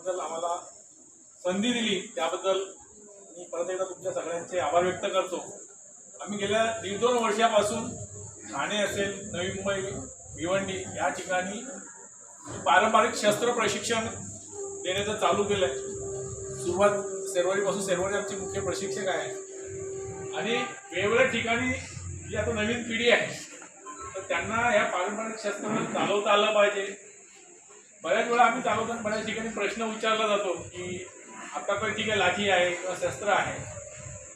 त्याबद्दल आम्हाला संधी दिली. त्याबद्दल मी परत एकदा तुमच्या सगळ्यांचे आभार व्यक्त करतो. आम्ही गेल्या दीड दोन वर्षापासून ठाणे असेल नवी मुंबई भिवंडी या ठिकाणी पारंपरिक शस्त्र प्रशिक्षण देण्याचं चालू केलं आहे सुरुवात सेरवारीपासून सेरवारी आमचे मुख्य प्रशिक्षक आहे आणि वेगवेगळ्या ठिकाणी जी आता नवीन पिढी आहे तर त्यांना ह्या पारंपरिक शस्त्र चालवता आलं पाहिजे. बऱ्याच वेळा आम्ही चालवताना बऱ्याच ठिकाणी प्रश्न विचारला जातो की आता तर ठीक आहे लाठी आहे किंवा शस्त्र आहे.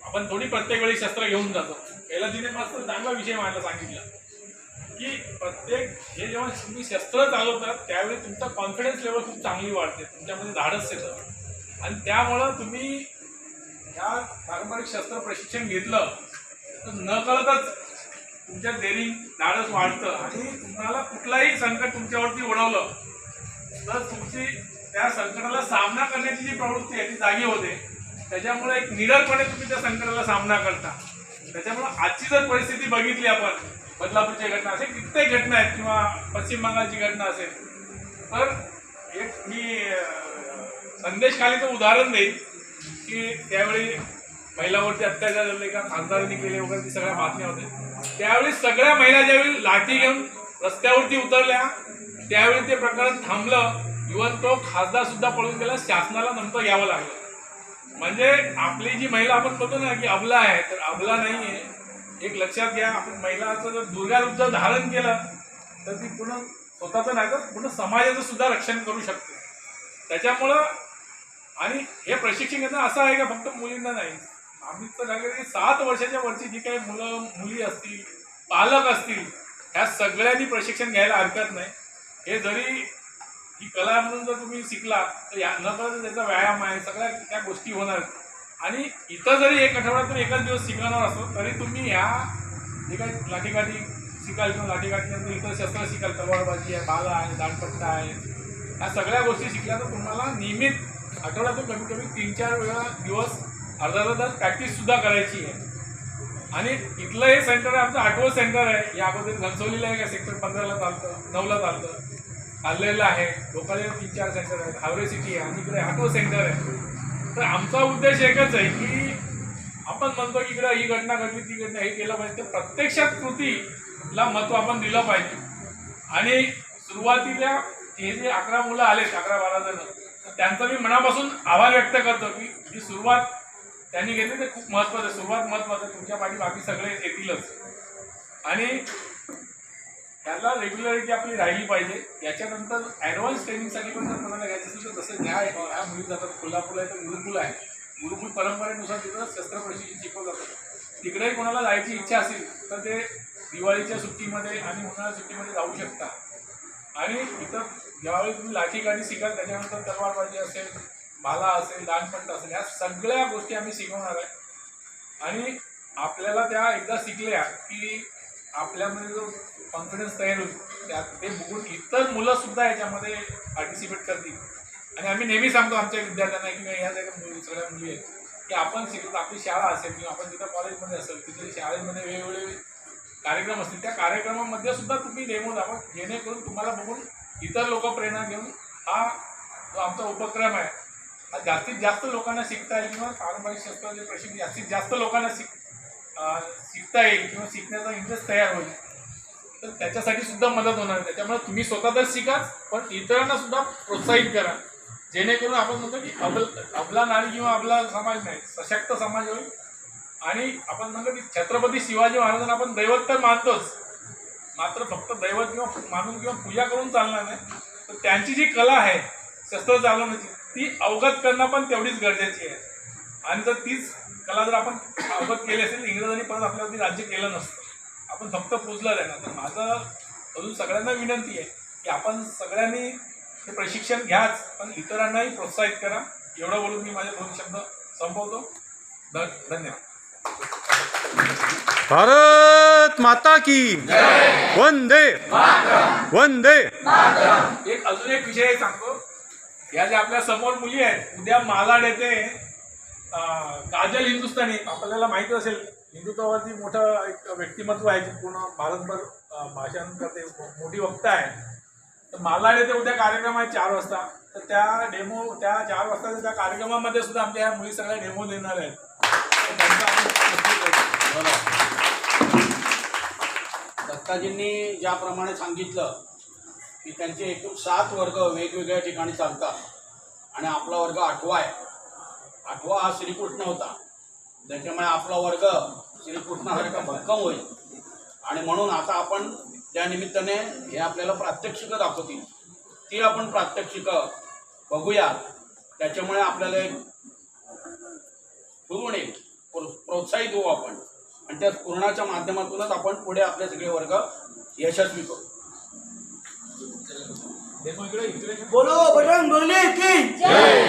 आपण थोडी प्रत्येक वेळी शस्त्र घेऊन जातो. पहिला तिने मस्त चांगला विषय मांडला सांगितला. की प्रत्येक हे जेव्हा तुम्ही शस्त्र चालवतात त्यावेळी तुमचा कॉन्फिडन्स लेवल खूप चांगली वाढते. तुमच्यामध्ये धाडस येतं. आणि त्यामुळं तुम्ही ह्या पारंपरिक शस्त्र प्रशिक्षण घेतलं तर नकळतच तुमच्या देरी धाडस वाढतं. आणि तुम्हाला कुठलाही संकट तुमच्यावरती ओढवलं तर तुमची त्या संकटाला सामना करण्याची जी प्रवृत्ती आहे ती जागी होते. त्याच्यामुळे एक निडरपणे तुम्ही त्या संकटाला सामना करता. त्याच्यामुळे आजची जर परिस्थिती बघितली आपण बदलापूरची घटना असेल कित्येक घटना आहेत किंवा पश्चिम बंगालची घटना असेल तर एक मी अं, संदेशखालीचं उदाहरण देईन की त्यावेळी महिलावरती अत्याचार झाले का खासदारांनी केले वगैरे ती सगळ्या बातम्या होत्या. त्यावेळी सगळ्या महिला ज्यावेळी लाठी घेऊन रस्त्यावरती उतरल्या त्यावेळी ते प्रकरण थांबलं. इव्हन तो खासदार सुद्धा पळून गेला. शासनाला नंतर घ्यावं लागलं. म्हणजे आपली जी महिला आपण बघतो ना की अबला आहे तर अबला नाही आहे एक लक्षात घ्या आपण महिलाचं जर दुर्गा रूप जर धारण केलं तर ती पूर्ण स्वतःचं नाही तर पूर्ण समाजाचं सुद्धा रक्षण करू शकते. त्याच्यामुळं आणि हे प्रशिक्षण घेणं असं आहे का फक्त मुलींना नाही? आम्ही तर लागले सात वर्षाच्या वरची जी काही मुलं मुली असतील पालक असतील ह्या सगळ्यांनी प्रशिक्षण घ्यायला हरकत नाही. हे जरी ही कला म्हणून जर तुम्ही शिकला तर या न तर त्याचा व्यायाम आहे सगळ्या त्या गोष्टी होणार. आणि इथं जरी एक आठवड्यात तुम्ही एकच दिवस शिकणार असतो तरी तुम्ही ह्या जे काही लाठीकाठी शिकाल किंवा लाठीकाठीनंतर इतर शस्त्र शिकाल तलवारबाजी आहे बाला आहे दांडपट्टा आहे ह्या सगळ्या गोष्टी शिकल्या तर तुम्हाला नियमित आठवड्यातून कमीत कमी तीन चार वेळा दिवस अर्धा अर्धा तास करायची आहे. आणि इथलं हे सेंटर आहे आमचं आठवं सेंटर आहे. या अगोदर घनसोलीला आहे का? सेक्टर पंधराला चालतं नऊला चालतं. आलेलं आहे. लोकांना तीन चार सेंटर आहेत. हावरे सिटी आहे. आणि इकडे आठवं सेंटर आहे. तर आमचा उद्देश एकच आहे की आपण म्हणतो की इकडे ही घटना घडली ती घटना हे केलं पाहिजे. तर प्रत्यक्षात कृतीला महत्त्व आपण दिलं पाहिजे. आणि सुरुवातीला हे जे अकरा मुलं आलेत अकरा बारा जण तर मी मनापासून आभार व्यक्त करतो की जी सुरुवात त्यांनी घेतले ते खूप महत्त्वाचं आहे सुरुवात महत्त्वाचं. तुमच्या पाठी बाकी सगळे येतीलच. आणि त्याला रेग्युलरिटी आपली राहिली पाहिजे. याच्यानंतर ॲडव्हान्स ट्रेनिंगसाठी पण जर कोणाला घ्यायचं असेल तर जसं ह्या ह्या मुली जातात. कोल्हापूरला आहे तर गुरुकुल आहे. गुरुकुल परंपरेनुसार तिथं शस्त्र प्रशिक्षण शिकवलं जातं. तिकडेही कोणाला जायची इच्छा असेल तर ते दिवाळीच्या सुट्टीमध्ये आणि उन्हाळ्या सुट्टीमध्ये जाऊ शकता. आणि इथं ज्यावेळी तुम्ही लाठीकाठी शिकाल त्याच्यानंतर तलवारबाजी असेल भाला असेल लहानपण असेल या सगळ्या गोष्टी आम्ही शिकवणार आहे. आणि आपल्याला त्या एकदा शिकल्या की आपल्यामध्ये जो कॉन्फिडन्स तयार होईल त्यात ते बघून इतर मुलं सुद्धा याच्यामध्ये पार्टिसिपेट करतील. आणि आम्ही नेहमी सांगतो आमच्या विद्यार्थ्यांना किंवा ह्या सगळ्या मुली सगळ्या मुली आहेत. की आपण शिकत आपली शाळा असेल किंवा आपण जिथं कॉलेजमध्ये असेल तिथे शाळेमध्ये वेगवेगळे कार्यक्रम असतील त्या कार्यक्रमामध्ये सुद्धा तुम्ही डेमो दाखवा जेणेकरून तुम्हाला बघून इतर लोक प्रेरणा घेऊन हा जो आमचा उपक्रम आहे जास्तीत जास्त लोकांना शिकता येईल किंवा पारंपरिक शस्त्राचे प्रशिक्षण जास्तीत जास्त लोकांना शिक शिकता येईल किंवा शिकण्याचा इंटरेस्ट तयार होईल. तर त्याच्यासाठी सुद्धा मदत होणार त्याच्यामुळे तुम्ही स्वतः तर शिकाच पण इतरांना सुद्धा प्रोत्साहित करा. जेणेकरून आपण म्हणतो की अबल अबला नारी किंवा आपला समाज नाही सशक्त समाज होईल. आणि आपण म्हणतो की छत्रपती शिवाजी महाराजांना आपण दैवत तर मानतोच. मात्र फक्त दैवत किंवा मानून किंवा पूजा करून चालणार नाही. तर त्यांची जी कला आहे शस्त्र चालवण्याची ती अवगत करणं पण तेवढीच गरजेची आहे. आणि जर तीच कला जर आपण अवगत केली असेल इंग्रजांनी परत आपल्यावरती राज्य केलं नसतं. आपण फक्त पुजलं ना. तर माझं अजून सगळ्यांना विनंती आहे की आपण सगळ्यांनी हे प्रशिक्षण घ्याच पण इतरांनाही प्रोत्साहित करा. एवढं बोलून मी माझे दोन शब्द संपवतो. धन्यवाद. भारत माता की वंदे वंदे एक अजून एक विषय सांगतो. या ज्या आपल्यासमोर मुली आहेत उद्या मालाड येथे काजल हिंदुस्थानी. आपल्याला माहिती असेल हिंदुत्वावरती मोठं एक व्यक्तिमत्व आहे जे पूर्ण भारतभर अं, भाषण करते मोठी वक्ता आहे. तर मालाड येथे उद्या कार्यक्रम आहे चार वाजता. तर त्या डेमो त्या चार वाजताच्या त्या कार्यक्रमामध्ये सुद्धा आमच्या ह्या मुली सगळ्या डेमो देणार आहेत. तर दत्ताजींनी ज्याप्रमाणे सांगितलं की त्यांचे एकूण सात वर्ग वेगवेगळ्या ठिकाणी चालतात. आणि आपला वर्ग आठवा आहे. आठवा हा श्रीकृष्ण होता. त्याच्यामुळे आपला वर्ग श्रीकृष्णासारखा भक्कम होईल. आणि म्हणून आता आपण त्या निमित्ताने हे आपल्याला प्रात्यक्षिकं दाखवतील. ती आपण प्रात्यक्षिकं बघूया त्याच्यामुळे आपल्याला एक पूर्ण एक प्रो- प्रोत्साहित होऊ आपण. आणि त्या पूर्णाच्या माध्यमातूनच आपण पुढे आपले सगळे वर्ग यशस्वी करू. डेमो इकडे इकडे बोलो बजरंग बली की वंदे